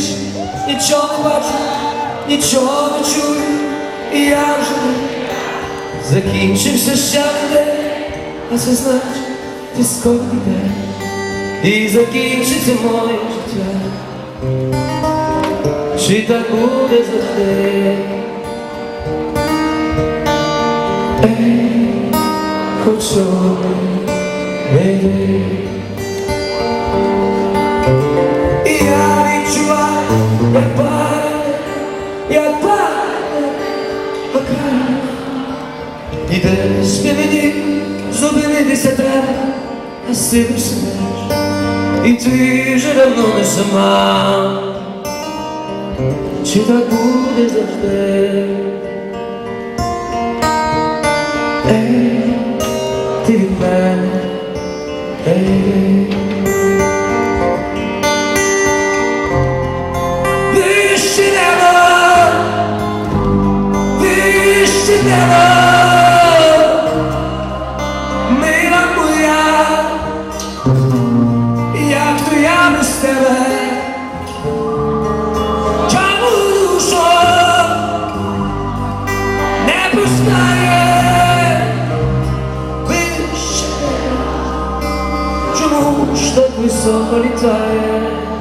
Я нічого не бачу, нічого не чую, і я вже закінчився ще день, а це значить, ти скоро йде, і закінчиться моє життя. Чи так буде завжди? Ей, хочу не йди. І я відчуваю, I bez bieleni zdobieni se treba da se vršneš I ti žeravno ne sama Če tak bude zažde Ej, ti vid Ei, Ej Vidiš ti nebo Vidiš ti nebo нощ так високо летает